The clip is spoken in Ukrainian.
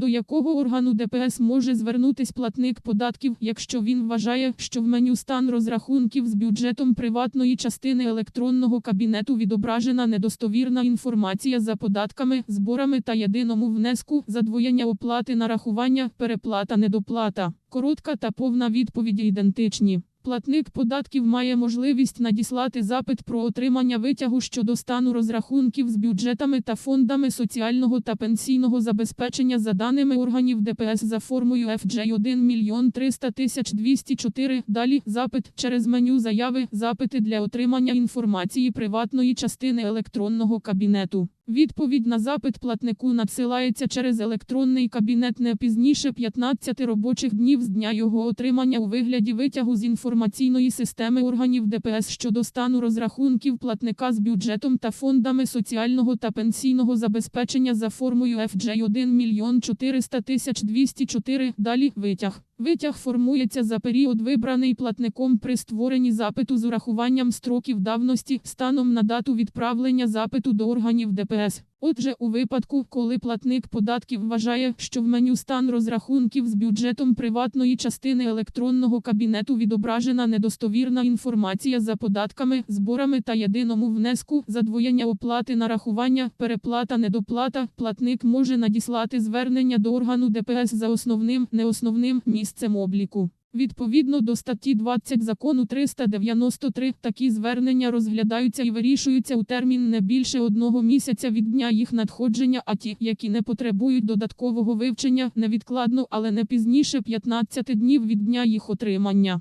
До якого органу ДПС може звернутись платник податків, якщо він вважає, що в меню стан розрахунків з бюджетом приватної частини електронного кабінету відображена недостовірна інформація за податками, зборами та єдиному внеску, задвоєння оплати нарахування, переплата, недоплата. Коротка та повна відповіді ідентичні. Платник податків має можливість надіслати запит про отримання витягу щодо стану розрахунків з бюджетами та фондами соціального та пенсійного забезпечення за даними органів ДПС за формою FJ 1 мільйон 300 тисяч 204. Далі запит через меню заяви, запити для отримання інформації приватної частини електронного кабінету. Відповідь на запит платнику надсилається через електронний кабінет не пізніше 15 робочих днів з дня його отримання у вигляді витягу з інформаційної системи органів ДПС щодо стану розрахунків платника з бюджетом та фондами соціального та пенсійного забезпечення за формою FJ 1 мільйон 400 тисяч 204. Далі витяг. Витяг формується за період, вибраний платником при створенні запиту з урахуванням строків давності станом на дату відправлення запиту до органів ДПС. Отже, у випадку, коли платник податків вважає, що в меню стан розрахунків з бюджетом приватної частини електронного кабінету відображена недостовірна інформація за податками, зборами та єдиному внеску, задвоєння оплати нарахування, переплата, недоплата, платник може надіслати звернення до органу ДПС за основним, неосновним місцем обліку. Відповідно до статті 20 закону 393, такі звернення розглядаються і вирішуються у термін не більше одного місяця від дня їх надходження, а ті, які не потребують додаткового вивчення, невідкладно, але не пізніше 15 днів від дня їх отримання.